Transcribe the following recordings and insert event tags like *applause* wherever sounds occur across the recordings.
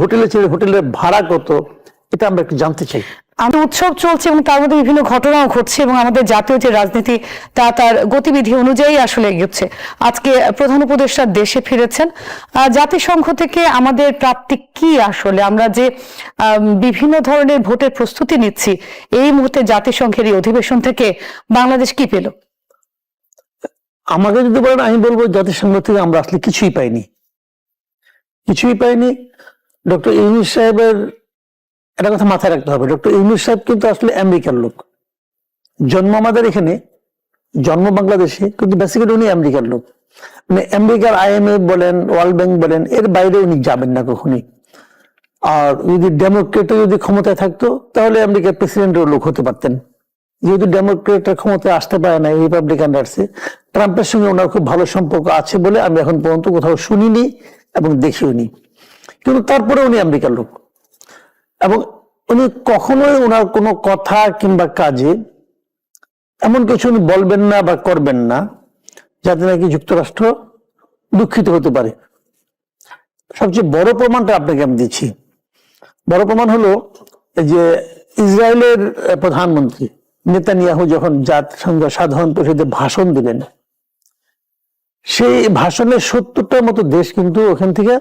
হোটেলে ছেড়ে হোটেলের ভাড়া কত? এটা আমরা একটু জানতে চাই। আমাদের উৎসব চলছে এবং তার মধ্যে বিভিন্ন ঘটনাও ঘটছে এবং আমাদের জাতীয় যে রাজনীতি তা তার গতিবিধি অনুযায়ী আসলে এগোচ্ছে। আজকে প্রধান উপদেষ্টা দেশে ফিরেছেন। জাতিসংঘ থেকে আমাদের প্রাপ্তি কি আসলে? আমরা যে বিভিন্ন ধরনের ভোটের প্রস্তুতি নিচ্ছি এই মুহূর্তে জাতিসংঘের এই অধিবেশন থেকে বাংলাদেশ কি পেল? আমাকে যদি বলেন আমি বলব জাতিসংঘ থেকে আমরা আসলে কিছুই পাইনি। কিছুই পাইনি। ডক্টর ইউনুস সাহেবের একটা কথা মাথায় রাখতে হবে। ডক্টর ইউনুস সাহেব কিন্তু আসলে আমেরিকার লোক। জন্ম আমাদের এখানে, জন্ম বাংলাদেশে, কিন্তু বেসিক্যালি উনি আমেরিকার লোক। মানে আমেরিকার আইএমএফ বলেন ওয়ার্ল্ড ব্যাংক বলেন, এর বাইরে উনি যাবেন না কখনই। আর যদি ডেমোক্রেটও যদি ক্ষমতায় থাকতো, তাহলে আমেরিকার প্রেসিডেন্টের লোক হতে পারতেন। যেহেতু ডেমোক্রেটরা ক্ষমতায় আসতে পারে না রিপাবলিকান আসছে ট্রাম্পের সঙ্গে ওনার খুব ভালো সম্পর্ক আছে বলে আমি এখন পর্যন্ত কোথাও শুনিনি এবং দেখিওনি। কিন্তু তারপরে উনি আমেরিকার লোক। এবং উনি কখনোই ওনার কোনো কথা কিংবা কাজে এমন কিছু উনি বলবেন না বা করবেন না, যাতে নাকি যুক্তরাষ্ট্র দুঃখিত হতে পারে। সবচেয়ে বড় প্রমাণটা আপনাকে আমি দিচ্ছি। বড় প্রমাণ হলো যে ইসরায়েলের প্রধানমন্ত্রী নেতানিয়াহু যখন জাতিসংঘ সাধারণ পরিষদে ভাষণ দিলেন, সেই ভাষণের সত্তরটার মতো দেশ কিন্তু ওখান থেকে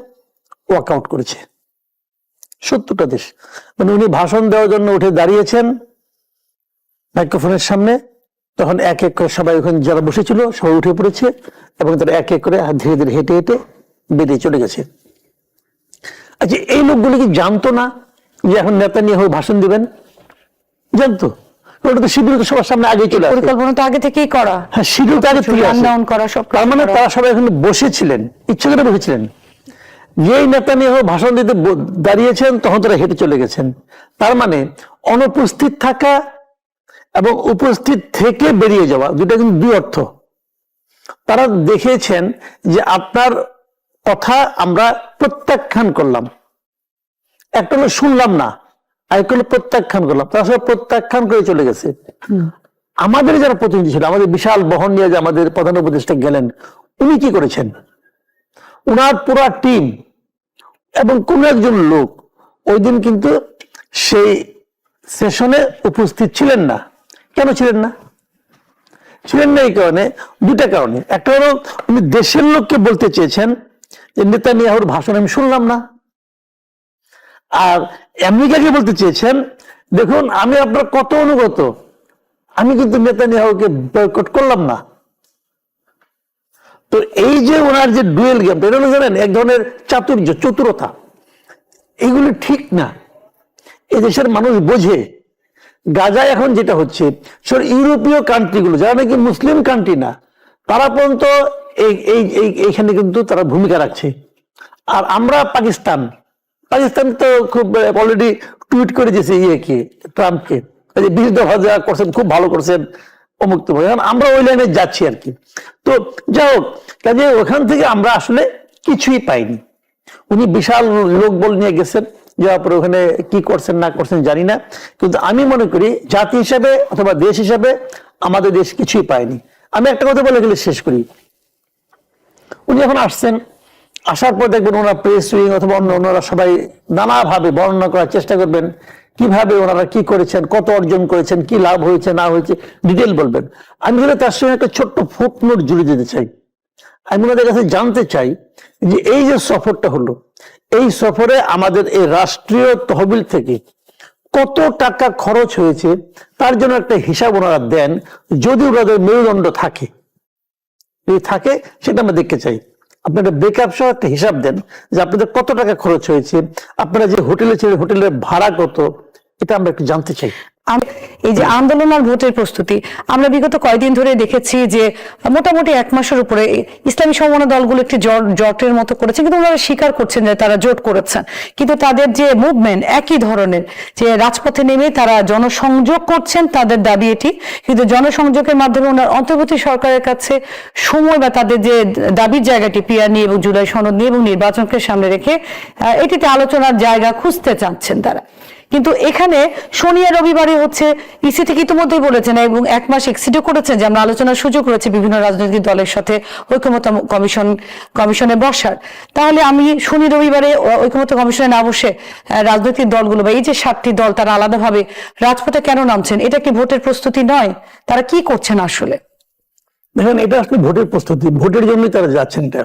ওয়াক আউট করেছে। সত্তরটা দেশ। মানে উনি ভাষণ দেওয়ার জন্য উঠে দাঁড়িয়েছেন মাইক্রোফোনের সামনে। তখন এক এক করে সবাই ওখানে যারা বসেছিল সবাই উঠে পড়েছে এবং তারা এক এক করে ধীরে ধীরে হেঁটে হেঁটে বেরিয়ে চলে গেছে। আচ্ছা এই লোকগুলো কি জানতো না যে এখন নেতা নিয়ে ভাষণ দিবেন? জানতো। ওটা তো শিবির তো সবার সামনে আগে চলে পরিকল্পনা তো আগে থেকেই করা। হ্যাঁ শিডিউল তো আগে চলে করা সব তার মানে। তারা সবাই এখানে বসেছিলেন ইচ্ছে করে বসেছিলেন। যেই নেতা নিয়ে ভাষণ দিতে দাঁড়িয়েছেন তখন তারা হেঁটে চলে গেছেন। তার মানে অনুপস্থিত থাকা এবং উপস্থিত থেকে বেরিয়ে যাওয়া দুটা কিন্তু দুই অর্থ। তারা দেখেছেন যে আপনার কথা আমরা প্রত্যাখ্যান করলাম। একটা হলো শুনলাম না আরেকটা হলো প্রত্যাখ্যান করলাম। তারা সব প্রত্যাখ্যান করে চলে গেছে। আমাদের যারা প্রতিনিধি ছিল আমাদের বিশাল বহন নিয়ে যে আমাদের প্রধান উপদেষ্টা গেলেন উনি কি করেছেন? উনার পুরা টিম এবং কোন একজন লোক ওই দিন কিন্তু সেই সেশনে উপস্থিত ছিলেন না। কেন ছিলেন না? ছিলেন না এই কারণে দুটা কারণে। একটা হলো, উনি দেশের লোককে বলতে চেয়েছেন যে, নেতানিয়াহুর ভাষণ আমি শুনলাম না। আর আমেরিকাকে বলতে চেয়েছেন, দেখুন, আমি আপনার কত অনুগত, আমি কিন্তু নেতানিয়াহুকে বয়কট করলাম না। তো এই যে ওনার যে ডুয়েল গেম, এটা জানেন, এক ধরনের চাতুর্য, চতুরতা। এগুলো ঠিক না। এদেশের মানুষ বোঝে। গাজা এখন যেটা হচ্ছে সব ইউরোপীয় কান্ট্রিগুলো যারা নাকি মুসলিম কান্ট্রি না, তারা পর্যন্ত এই এই, এই- এইখানে কিন্তু তারা ভূমিকা রাখছে। আর আমরা পাকিস্তান পাকিস্তান তো খুব অলরেডি টুইট করে দিয়েছে ইয়েকে, ট্রাম্পকে বিরুদ্ধ করছেন, খুব ভালো করছেন। অমুক তমুক। এখন আমরা ওই লাইনে যাচ্ছি আর কি। তো যাই হোক, কাজে ওখান থেকে আমরা আসলে কিছুই পাইনি। উনি বিশাল লোক বল নিয়ে গেছেন যাওয়ার পরে ওখানে কি করছেন, না করছেন জানি না। কিন্তু আমি মনে করি জাতি হিসাবে অথবা দেশ হিসাবে আমাদের দেশ কিছুই পায়নি। আমি একটা কথা বলে গেলে শেষ করি। উনি এখন আসছেন, আসার পর দেখবেন ওনারা প্রেস উইং অথবা অন্য অন্যরা সবাই নানাভাবে বর্ণনা করার চেষ্টা করবেন। কীভাবে ওনারা কি করেছেন, কত অর্জন করেছেন, কি লাভ হয়েছে, না হয়েছে ডিটেল বলবেন। আমি হলে তার সঙ্গে একটা ছোট্ট ফুটনোট জুড়ে দিতে চাই। আমি ওনাদের কাছে জানতে চাই যে এই যে সফরটা হলো, এই সফরে আমাদের এই রাষ্ট্রীয় তহবিল থেকে কত টাকা খরচ হয়েছে, তার জন্য একটা হিসাব ওনারা দেন, যদি ওনাদের মেরুদণ্ড থাকে। থাকে, সেটা আমরা দেখতে চাই। আপনারা ব্রেকআপ সহ একটা হিসাব দেন যে আপনাদের কত টাকা খরচ হয়েছে, আপনারা যে হোটেলে ছিলেন হোটেলের ভাড়া কত, এটা আমরা একটু জানতে চাই। এই যে আন্দোলন আর ভোটের প্রস্তুতি, আমরা বিগত কয়েকদিন ধরে দেখেছি যে মোটামুটি এক মাসের উপরে ইসলামী সমমনা দলগুলো একটি জট জটের মতো করেছে, কিন্তু ওনারা স্বীকার করছেন যে তারা জোট করেছেন। কিন্তু তাদের যে মুভমেন্ট একই ধরনের, যে রাজপথে নেমে তারা জনসংযোগ করছেন, তাদের দাবি এটি। কিন্তু জনসংযোগের মাধ্যমে ওনার অন্তর্বর্তী সরকারের কাছে সময় বা তাদের যে দাবির জায়গাটি পিয়ার নিয়ে এবং জুলাই সনদ নিয়ে এবং নির্বাচনকে সামনে রেখে এটিতে আলোচনার জায়গা খুঁজতে চাচ্ছেন তারা। কিন্তু এখানে শনি আর রবিবারে হচ্ছে ইসি থেকে ইতিমধ্যেই বলেছেন এবং এক মাস এক্সিডও করেছেন যে আমরা আলোচনার সুযোগ রয়েছে বিভিন্ন রাজনৈতিক দলের সাথে ঐক্যমত কমিশন, কমিশনে বসার। তাহলে আমি শনি রবিবারে ঐক্যমত কমিশনে না বসে রাজনৈতিক দলগুলো বা এই যে সাতটি দল তারা আলাদাভাবে রাজপথে কেন নামছেন, এটা কি ভোটের প্রস্তুতি নয়? তারা কি করছেন আসলে? দেখেন, এটা আসলে ভোটের প্রস্তুতি। ভোটের জন্যই তারা যাচ্ছেন এটা।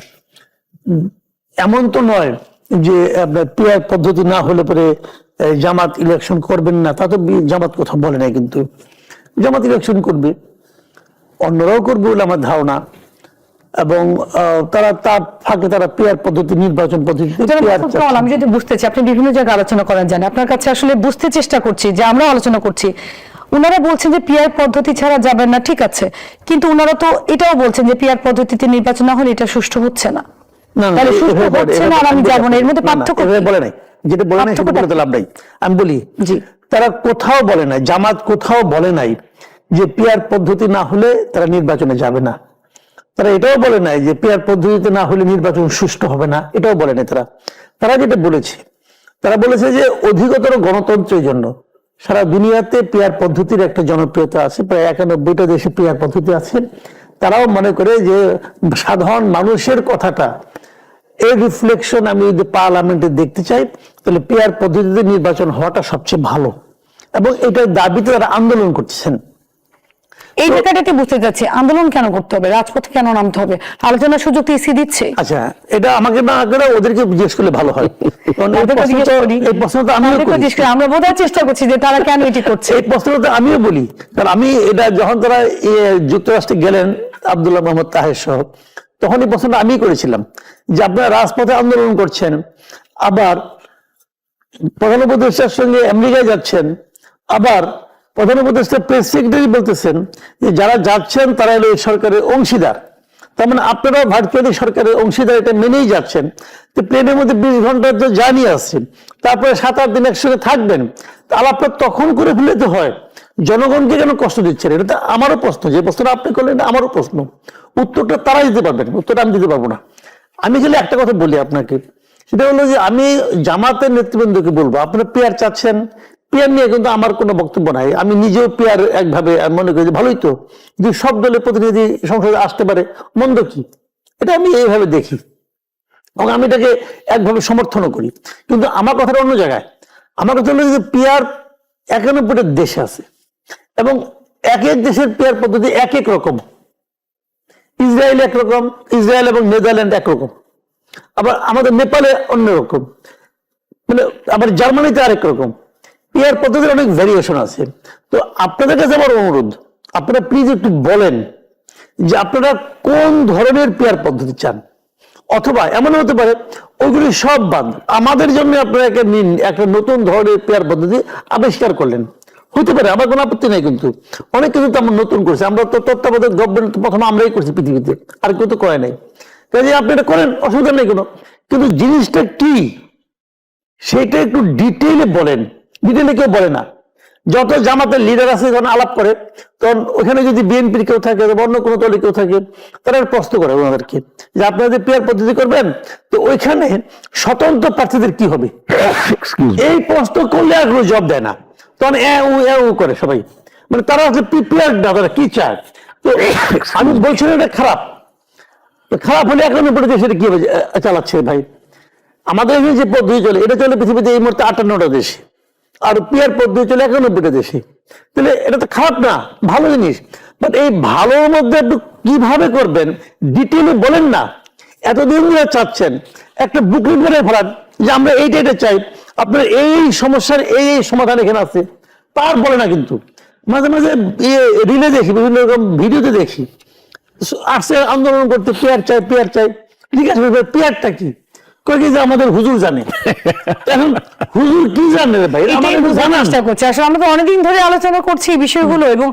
এমন তো নয় যে আপনার পিয়ার পদ্ধতি না হলে পরে জামাত ইলেকশন করবেন না তা তো জামাত কথা বলে নাই কিন্তু। জামাত ইলেকশন করবে। অন্যরাও করবে বলে আমার ধারণা। এবং তারা তার ফাঁকে তারা পেয়ার পদ্ধতি নির্বাচন পদ্ধতি আমি যদি বুঝতে চাই আপনি বিভিন্ন জায়গায় আলোচনা করেন জানেন। আপনার কাছে আসলে বুঝতে চেষ্টা করছি যে আমরা আলোচনা করছি। উনারা বলছেন যে পিয়ার পদ্ধতি ছাড়া যাবেন না ঠিক আছে। কিন্তু উনারা তো এটাও বলছেন যে পিয়ার পদ্ধতিতে নির্বাচন না হলে এটা সুষ্ঠু হচ্ছে না না, না, তাহলে বলে- হচ্ছে না আর আমি যাব না। এর মধ্যে পার্থক্য বলে নাই। যেটা বলে নাই সেটা বলে লাভ নাই। আমি বলি। তারা কোথাও বলে নাই জামাত কোথাও বলে নাই যে পিয়ার পদ্ধতি না হলে তারা নির্বাচনে যাবে না। তারা এটাও বলে নাই যে পিয়ার পদ্ধতিতে না হলে নির্বাচন সুষ্ঠু হবে না এটাও বলে নাই তারা। তারা যেটা বলেছে তারা বলেছে যে অধিকতর গণতন্ত্রের জন্য সারা দুনিয়াতে পিয়ার পদ্ধতির একটা জনপ্রিয়তা আছে প্রায় একানব্বইটা দেশে পিয়ার পদ্ধতি আছে। তারাও মনে করে যে সাধারণ মানুষের কথাটা এই রিফ্লেকশন আমি যদি পার্লামেন্টে দেখতে চাই তাহলে পেয়ার পদ্ধতিতে নির্বাচন হওয়াটা সবচেয়ে ভালো। এবং এটার দাবিতে তারা আন্দোলন করতেছেন। এই জায়গাটাতে বুঝতে চাচ্ছি আন্দোলন কেন করতে হবে? রাজপথে কেন নামতে হবে? আলোচনার সুযোগ তো ইসি দিচ্ছে? আচ্ছা এটা আমাকে না করে ওদেরকে জিজ্ঞেস করলে ভালো হয়। এই প্রশ্ন তো- প্রশ্ন আমিও করি। আমরা বোঝার চেষ্টা করছি যে তারা কেন এটি করছে। এই প্রশ্নটা তো আমিও বলি। কারণ আমি এটা যখন তারা যুক্তরাষ্ট্রে গেলেন আব্দুল্লাহ মোহাম্মদ তাহের সহ তখন এই প্রশ্নটা আমি করেছিলাম, যে আপনারা রাজপথে আন্দোলন করছেন, আবার প্রধান উপদেষ্টার সঙ্গে আমেরিকায় যাচ্ছেন, আবার প্রধান উপদেষ্টা প্রেস সেক্রেটারি বলতেছেন যে যারা যাচ্ছেন তারা এই সরকারের অংশীদার। তার মানে আপনারাও ভারতীয় সরকারের অংশীদার, এটা মেনেই যাচ্ছেন। তো প্লেনের মধ্যে বিশ ঘণ্টার তো জার্নি আসছে তারপরে সাত আট দিন একসঙ্গে থাকবেন। তা আলাপটা তখন করে ফেলে হয়, জনগণকে কেন কষ্ট দিচ্ছেন? এটা তো আমারও প্রশ্ন, যে প্রশ্নটা আপনি করলেন আমারও প্রশ্ন। উত্তরটা তারা দিতে পারবেন উত্তরটা আমি দিতে পারব না। আমি খালি একটা কথা বলি আপনাকে, সেটা হলো যে আমি জামাতের নেতৃবৃন্দকে বলব, আপনারা পেয়ার চাচ্ছেন, পেয়ার নিয়ে কিন্তু আমার কোনো বক্তব্য নাই। আমি নিজেও পেয়ার একভাবে মনে করি যে ভালোই তো যদি সব দলের প্রতিনিধি সংসদে আসতে পারে, মন্দ কি? এটা আমি এইভাবে দেখি। এবং আমি এটাকে একভাবে সমর্থনও করি। কিন্তু আমার কথাটা অন্য জায়গায়। আমার কথা হলো যে পেয়ার একানব্বইটা দেশে আছে। এবং এক এক দেশের পেয়ার পদ্ধতি এক এক রকম। ইসরায়েল একরকম, ইসরায়েল এবং নেদারল্যান্ড একরকম। আবার আমাদের নেপালে অন্যরকম মানে আবার জার্মানিতে আরেক রকম। পেয়ার পদ্ধতির অনেক ভ্যারিয়েশন আছে। তো আপনাদের কাছে আমার অনুরোধ, আপনারা প্লিজ একটু বলেন যে আপনারা কোন ধরনের পেয়ার পদ্ধতি চান? অথবা এমন হতে পারে, ওইগুলি সব বাদ। আমাদের জন্য আপনারা একটা নতুন ধরনের পেয়ার পদ্ধতি আবিষ্কার করলেন। হতে পারে আমার কোনো আপত্তি নেই কিন্তু। অনেক কিছু তো আমরা নতুন করছি। আমরা তো তত্ত্বাবধায়ক গভর্নমেন্ট প্রথমে আমরাই করছি পৃথিবীতে আর কেউ তো করে নাই। কাজে আপনি এটা করেন অসুবিধা নেই কোনো। কিন্তু জিনিসটা কি সেটা একটু ডিটেইলে বলেন। ডিটেইলে কেউ বলে না। যত জামাতের লিডার আছে যখন আলাপ করে তখন ওখানে যদি বিএনপির কেউ থাকে অন্য কোনো দলের কেউ থাকে তারা প্রশ্ন করে ওনাদেরকে। যে আপনারা যে পেয়ার পদ্ধতি করবেন তো ওইখানে স্বতন্ত্র প্রার্থীদের কি হবে? এই প্রশ্ন করলে আর কোনো জব দেয় না। তখন এ উ এ উ করে সবাই। মানে তারা আসলে প্রিপেয়ার না, তারা কি চায়? তো আমি বলছি এটা খারাপ। খারাপ হলে এখন উপরে দেশে কি হবে? চালাচ্ছে ভাই। আমাদের এখানে যে পদ্ধতি চলে, এটা চলে পৃথিবীতে এই মুহূর্তে আটান্নটা দেশে। আর পিয়ার পদ্ধতি চলে একানব্বইটা দেশে। তাহলে এটা তো খারাপ না, ভালো জিনিস। বাট এই ভালোর মধ্যে একটু কীভাবে করবেন ডিটেলে বলেন না। এতদিন ধরে চাচ্ছেন, একটা বুকলেট করে ফেলান যে আমরা এইটা এটা চাই। আপনার এই সমস্যার এই এই সমাধান এখানে আছে। তার বলে না কিন্তু। মাঝে মাঝে রিলে দেখি, বিভিন্ন রকম ভিডিওতে দেখি। আসছে আন্দোলন করতে, পেয়ার চাই পেয়ার চাই। জিজ্ঞাসা আছে পেয়ারটা কি? কই যে আমাদের হুজুর জানে? *laughs* এখন হুজুর কি জানে ভাই? চেষ্টা করছি। আসলে আমরা তো অনেকদিন ধরে আলোচনা করছি এই বিষয়গুলো এবং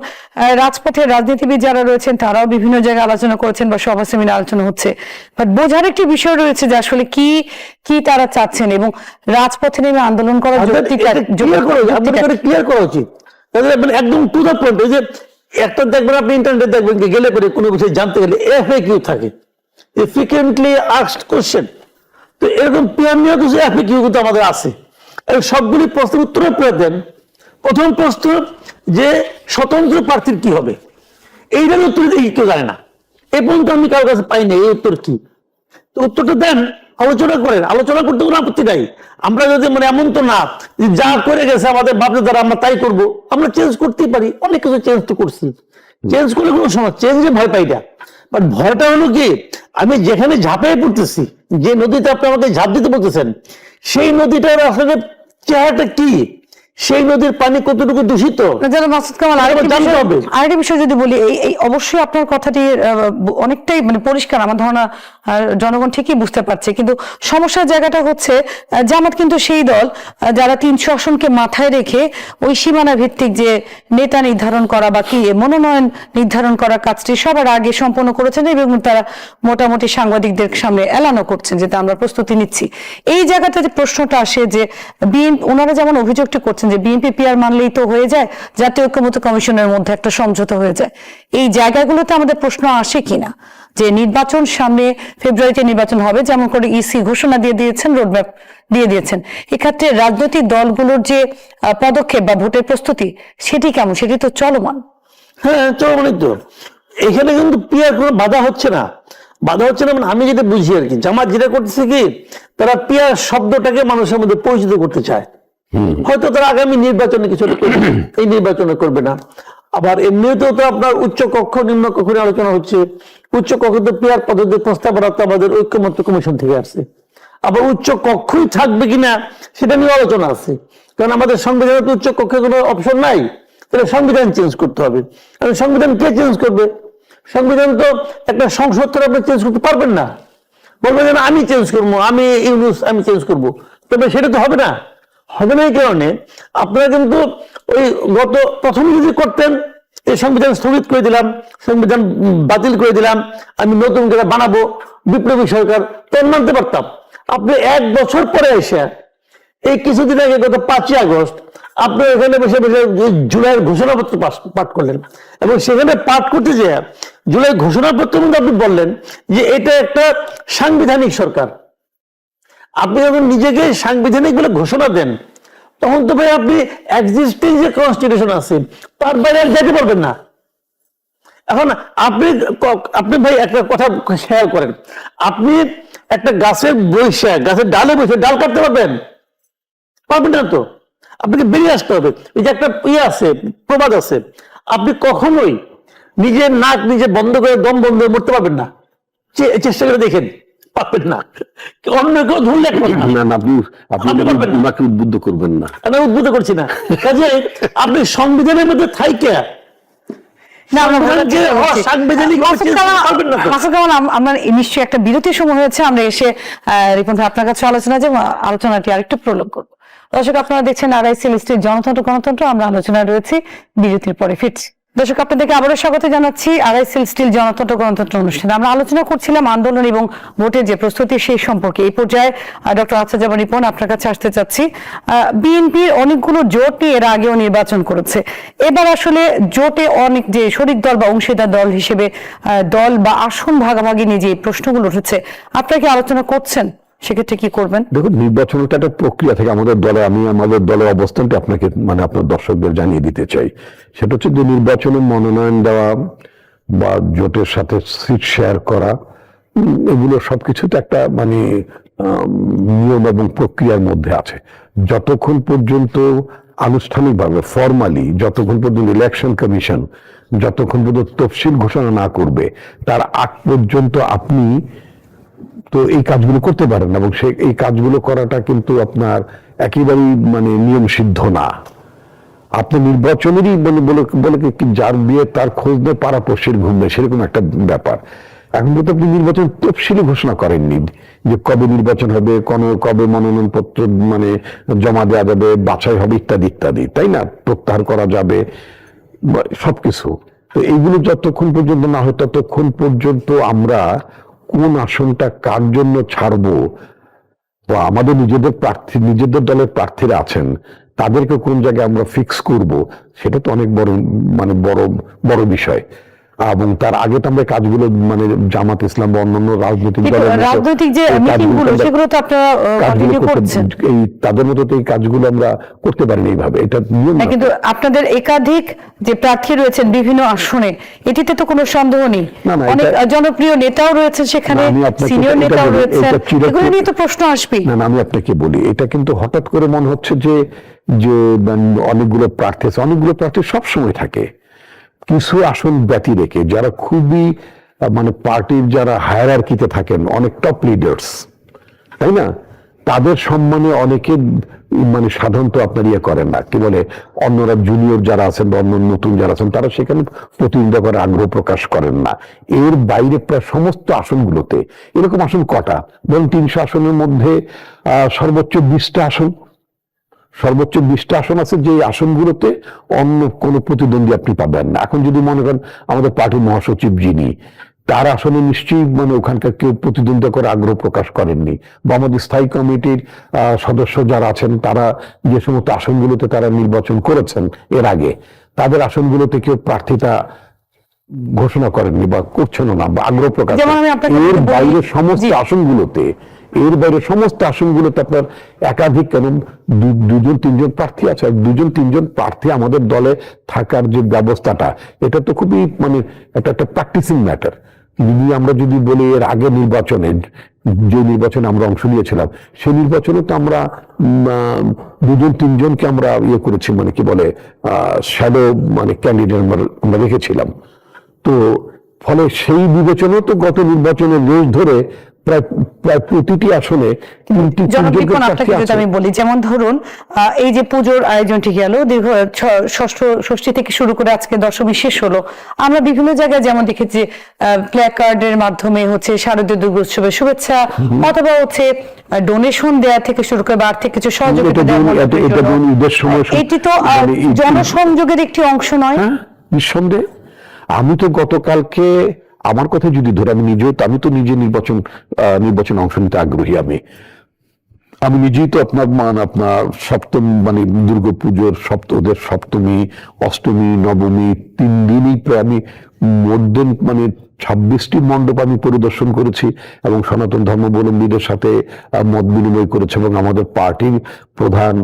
রাজপথের রাজনীতিবিদ যারা রয়েছেন তারাও বিভিন্ন জায়গায় আলোচনা করেছেন বা সভা সেমিনার আলোচনা হচ্ছে। বাট বোঝার একটি বিষয় রয়েছে যে আসলে কি কি তারা চাচ্ছেন এবং রাজপথে নেমে আন্দোলন করার যৌক্তিকা ক্লিয়ার করা উচিত। ক্লিয়ার করা উচিত। তাহলে একদম টু দ্য পয়েন্ট যে একটা দেখবেন আপনি ইন্টারনেটে দেখবেন গেলে পরে কোনো বিষয় জানতে গেলে এফ এ কিউ থাকে। ফ্রিকুয়েন্টলি আস্কড কোশ্চেন তো এরকম পিএমইও কিছু এফ কিউ কিন্তু আমাদের আছে। এই সবগুলি প্রশ্নের উত্তরে পেয়ে দেন। প্রথম প্রশ্ন যে স্বতন্ত্র প্রার্থীর কি হবে? এইটার উত্তর দেখি, কেউ জানে না। এ পর্যন্ত আমি কারোর কাছে পাইনি এই উত্তর কি? তো উত্তরটা দেন, আলোচনা করেন। আলোচনা করতে কোনো আপত্তি নাই। আমরা যদি মানে এমন তো না যা করে গেছে আমাদের বাপে দ্বারা আমরা তাই করব, আমরা চেঞ্জ করতেই পারি। অনেক কিছু চেঞ্জ তো করছি। চেঞ্জ করলে কোনো সময় চেঞ্জে ভয় পাই না। বাট ভয়টা হলো কি? আমি যেখানে ঝাঁপিয়ে পড়তেছি, যে নদীতে আপনি আমাকে ঝাঁপ দিতে বলতেছেন, সেই নদীটার আসলে চেহারাটা কি? সেই নদীর পানি কতটুকু দূষিত? আরেকটি বিষয়- যদি বলি এই অবশ্যই আপনার কথাটি অনেকটাই মানে পরিষ্কার। আমার ধারণা জনগণ ঠিকই বুঝতে পারছে। কিন্তু সমস্যার জায়গাটা হচ্ছে জামাত কিন্তু সেই দল যারা তিনশো আসনকে মাথায় রেখে ওই সীমানা ভিত্তিক যে নেতা নির্ধারণ করা বা কি মনোনয়ন নির্ধারণ করা কাজটি সবার আগে সম্পন্ন করেছেন এবং তারা মোটামুটি সাংবাদিকদের সামনে এলানো করছেন যেটা আমরা প্রস্তুতি নিচ্ছি। এই জায়গাটাতে প্রশ্নটা আসে যে বিএনপি ওনারা যেমন অভিযোগটি করছেন যে বিএনপি পিআর মানলেই তো হয়ে যায়, জাতীয় ঐক্যমত্য কমিশনের মধ্যে একটা সমঝোতা হয়ে যায়। এই জায়গাগুলোতে আমাদের প্রশ্ন আসে কিনা? যে নির্বাচন সামনে ফেব্রুয়ারিতে নির্বাচন হবে, যেমন করে ইসি ঘোষণা দিয়ে দিয়েছেন, রোডম্যাপ দিয়ে দিয়েছেন। এক্ষেত্রে রাজনৈতিক দলগুলোর যে পদক্ষেপ বা ভোটের প্রস্তুতি, সেটি কেমন? সেটি তো চলমান। হ্যাঁ চরমানি তো। এখানে কিন্তু পিয়ার কোনো বাধা হচ্ছে না। বাধা হচ্ছে না মানে আমি যেটা বুঝি আর কি, জামাত যেটা করতেছে কি, তারা পিয়ার শব্দটাকে মানুষের মধ্যে পরিচিত করতে চায়। হয়তো তারা আগামী নির্বাচনে কিছু *clears throat* এই নির্বাচনে করবে না। আবার এমনিতেও তো আপনার উচ্চ কক্ষ নিম্ন কক্ষ নিয়ে আলোচনা হচ্ছে। উচ্চ কক্ষতে পিয়ার পদ্ধতির প্রস্তাব তো আমাদের ঐক্যমত্য কমিশন থেকে আসছে। আবার উচ্চ কক্ষই থাকবে কিনা সেটা নিয়ে আলোচনা আছে। কারণ আমাদের সংবিধানে তো উচ্চ কক্ষে কোনো অপশন নাই। তাহলে সংবিধান চেঞ্জ করতে হবে। আর সংবিধান কে চেঞ্জ করবে? সংবিধান তো একটা সংসদ তো আপনি চেঞ্জ করতে পারবেন না। বলবেন যে আমি চেঞ্জ করব আমি ইউনুস আমি চেঞ্জ করব। তবে সেটা তো হবে না। হবে না এই কারণে আপনারা কিন্তু ওই গত প্রথমে যদি করতেন, এই সংবিধান স্থগিত করে দিলাম, সংবিধান বাতিল করে দিলাম, আমি নতুন করে বানাবো, বিপ্লবী সরকার তো মানতে পারতাম। আপনি এক বছর পরে এসে, এই কিছুদিন আগে গত পাঁচই আগস্ট আপনি এখানে বসে বসে জুলাইয়ের ঘোষণাপত্র পাঠ করলেন। এবং সেখানে পাঠ করতে যে জুলাই ঘোষণাপত্র মধ্যে আপনি বললেন যে এটা একটা সাংবিধানিক সরকার। আপনি যখন নিজেকে সাংবিধানিক বলে ঘোষণা দেন, তখন তো ভাই আপনি এক্সিস্টিং যে কনস্টিটিউশন আছে, তার বাইরে আর যেতে পারবেন না। এখন আপনি আপনি ভাই একটা কথা শেয়ার করেন, আপনি একটা গাছের বসে গাছের ডালে বসে ডাল কাটতে পারবেন? পারবেন না তো? আপনাকে বেরিয়ে আসতে হবে। এই যে একটা ইয়ে আছে, প্রবাদ আছে, আপনি কখনোই নিজের নাক নিজে বন্ধ করে দম বন্ধ করে মরতে পারবেন না। চেষ্টা করে দেখেন। পারবেন না। অন্য কেউ ধরলে না। না আপনি আপনি ওনাকে উদ্বুদ্ধ করবেন না। আমি উদ্ভূত করছি না। কাজে আপনি সংবিধানের মধ্যে থাইকে। আমরা নিশ্চয়ই একটা বিরতির সময় হয়েছে। আমরা এসে আহ, রিপন ভাই, আপনার কাছে আলোচনা যে আলোচনাটি আরেকটু প্রলোভ করব। দর্শক আপনারা দেখছেন আড়াইসি লিস্টের জনতন্ত্র গণতন্ত্র। আমরা আলোচনায় রয়েছি। বিরতির পরে ফিরছি। দর্শক, আপনাদেরকে আবারও স্বাগত জানাচ্ছি আড়াইসিল স্টিল জনতন্ত্র গণতন্ত্র অনুষ্ঠানে। আমরা আলোচনা করছিলাম আন্দোলন এবং ভোটের যে প্রস্তুতি সেই সম্পর্কে। এই পর্যায়ে ডক্টর আসাজামান রিপন, আপনার কাছে আসতে চাচ্ছি। বিএনপির অনেকগুলো জোট নিয়ে এর আগেও নির্বাচন করেছে। এবার আসলে জোটে অনেক যে শরিক দল বা অংশীদার দল হিসেবে দল বা আসন ভাগাভাগি নিয়ে যে প্রশ্নগুলো উঠেছে, আপনারা কি আলোচনা করছেন? সেক্ষেত্রে কি করবেন? দেখুন নির্বাচন তো একটা প্রক্রিয়া থেকে আমাদের দলে, আমি আমাদের দলের অবস্থানটা আপনাকে মানে আপনার দর্শকদের জানিয়ে দিতে চাই। সেটা হচ্ছে যে নির্বাচনে মনোনয়ন দেওয়া বা জোটের সাথে সিট শেয়ার করা এগুলো সবকিছুতে একটা মানে নিয়ম এবং প্রক্রিয়ার মধ্যে আছে। যতক্ষণ পর্যন্ত আনুষ্ঠানিকভাবে ফর্মালি যতক্ষণ পর্যন্ত ইলেকশন কমিশন যতক্ষণ পর্যন্ত তফসিল ঘোষণা না করবে, তার আগ পর্যন্ত আপনি তো এই কাজগুলো করতে পারেন এবং সে এই কাজগুলো করাটা কিন্তু আপনার একেবারেই মানে নিয়ম সিদ্ধ না। আপনি নির্বাচনেরই বলে বলে যার বিয়ে তার খোঁজ নেই পাড়া পড়শির ঘুম নেই সেরকম একটা ব্যাপার। এখন কিন্তু আপনি নির্বাচন তফসিলি ঘোষণা করেননি যে কবে নির্বাচন হবে, কোন, কবে মনোনয়নপত্র মানে জমা দেওয়া যাবে, বাছাই হবে, ইত্যাদি ইত্যাদি, তাই না? প্রত্যাহার করা যাবে সবকিছু। তো এইগুলো যতক্ষণ পর্যন্ত না হয়, ততক্ষণ পর্যন্ত আমরা কোন আসনটা কার জন্য ছাড়ব? বা আমাদের নিজেদের প্রার্থী, নিজেদের দলের প্রার্থীরা আছেন, তাদেরকে কোন জায়গায় আমরা ফিক্স করব? সেটা তো অনেক বড় মানে বড় বড় বিষয়। এবং তার আগে তো আমরা কাজগুলো মানে জামাত ইসলাম বা অন্যান্য রাজনৈতিক রাজনৈতিক যে এই মিটিংগুলো কাজগুলো আমরা- সেগুলো তো আপনারা কন্টিনিউ করছেন। এই তাদের মতো তো এই কাজগুলো আমরা করতে পারিনি এইভাবে। এটা নিয়ম না। কিন্তু আপনাদের একাধিক যে প্রার্থী রয়েছেন বিভিন্ন আসনে এটিতে তো কোনো সন্দেহ নেই। না, না, অনেক জনপ্রিয় নেতাও রয়েছেন সেখানে না, সিনিয়র নেতাও রয়েছেন। এগুলো নিয়ে তো প্রশ্ন আসবেই। না না আমি আপনাকে বলি এটা কিন্তু হঠাৎ করে মনে হচ্ছে যে যে অনেকগুলো প্রার্থী আছে অনেকগুলো প্রার্থী সব সময় থাকে। কিছু আসন ব্যতি রেখে যারা খুবই মানে পার্টির যারা হায়ারার্কিতে থাকেন, অনেক টপ লিডার্স তাই না? তাদের সম্মানে অনেকে মানে সাধারণত আপনার ইয়ে করেন না। কি বলে, অন্যরা জুনিয়র যারা আছেন বা অন্য নতুন যারা আছেন, তারা সেখানে প্রতিদ্বন্দ্বিতা করার আগ্রহ প্রকাশ করেন না। এর বাইরে প্রায় সমস্ত আসনগুলোতে, এরকম আসন কটা? ধরুন, তিনশো আসনের মধ্যে সর্বোচ্চ বিশটা আসন। সর্বোচ্চ বিশটা আসন আছে যে আসনগুলোতে অন্য কোনো প্রতিদ্বন্দ্বী আপনি পাবেন না। এখন যদি মনে করেন আমাদের পার্টির মহাসচিব যিনি তার আসনে নিশ্চয়ই মানে ওখানকার কেউ প্রতিদ্বন্দ্বিতা করে আগ্রহ প্রকাশ করেননি। বা আমাদের স্থায়ী কমিটির সদস্য যারা আছেন তারা যে সমস্ত আসনগুলোতে তারা নির্বাচন করেছেন এর আগে তাদের আসনগুলোতে কেউ প্রার্থিতা ঘোষণা করেননি বা করছেন না বা আগ্রহ প্রকাশ এর বাইরে সমস্ত আসনগুলোতে এর বাইরে সমস্ত আসনগুলোতে আপনার একাধিক দু- দুজন, তিনজন প্রার্থী আছে, আর দুজন, তিনজন প্রার্থী আমাদের দলে থাকার যে ব্যবস্থাটা, এটা তো খুবই মানে একটা একটা প্র্যাকটিসিং ম্যাটার যদি আমরা যদি বলি এর আগে নির্বাচনে, যে নির্বাচনে আমরা অংশ নিয়েছিলাম সেই নির্বাচনে তো আমরা দুজন, তিনজনকে আমরা ইয়ে করেছি মানে কি বলে শ্যাডো মানে ক্যান্ডিডেট আমরা রেখেছিলাম। তো ফলে সেই বিবেচনায় তো গত নির্বাচনের রেস ধরে প্রায় প্রায় প্রতিটি আসনে। আমি বলি যেমন ধরুন এই যে পুজোর আয়োজনটি গেল দীর্ঘ ষষ্ঠ ষষ্ঠী থেকে শুরু করে আজকে দশমী শেষ হলো। আমরা বিভিন্ন জায়গায় যেমন দেখেছি প্লে কার্ডের মাধ্যমে হচ্ছে শারদীয় দুর্গোৎসবের শুভেচ্ছা অথবা হচ্ছে ডোনেশন দেওয়া থেকে শুরু করে বা আর্থিক কিছু সহযোগিতা এটা- তো মানে জনসংযোগের একটি অংশ নয়। হ্যাঁ নিঃসন্দেহে। আমি তো গতকালকে আমার কথা যদি ধরে, আমি নিজেও আমি তো নিজে নির্বাচন নির্বাচনে অংশ নিতে আগ্রহী আমি। আমি নিজেই তো আপনার মান, আপনার সপ্তম মানে দুর্গাপুজোর সপ্ত, ওদের সপ্তমী, অষ্টমী, নবমী, তিন দিনই প্রায় আমি মধ্যম মানে ছাব্বিশটি মণ্ডপ আমি পরিদর্শন করেছি এবং সনাতন ধর্মাবলম্বীদের সাথে মত বিনিময় করেছি এবং আমাদের পার্টির প্রধান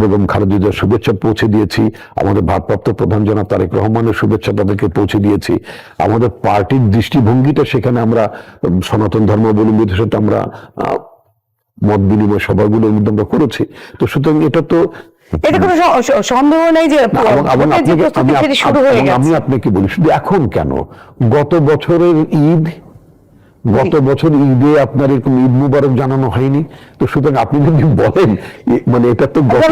বেগম খালেদা শুভেচ্ছা পৌঁছে দিয়েছি। আমাদের ভারপ্রাপ্ত প্রধান জনাব তারেক রহমানের শুভেচ্ছা তাদেরকে পৌঁছে দিয়েছি। আমাদের পার্টির দৃষ্টিভঙ্গিটা সেখানে আমরা সনাতন ধর্মাবলম্বীদের সাথে আমরা মত বিনিময় সভাগুলোর মধ্যে আমরা করেছি। তো সুতরাং এটা তো এটা কোনো সন্দেহ নাই যে শুরু হয়ে আমি আপনাকে বলি শুধু এখন কেন? গত বছরের ঈদ গত বছর ঈদে আপনার এরকম ঈদ মুবারক জানানো হয়নি। তো সুতরাং আপনি যদি বলেন মানে এটা তো গত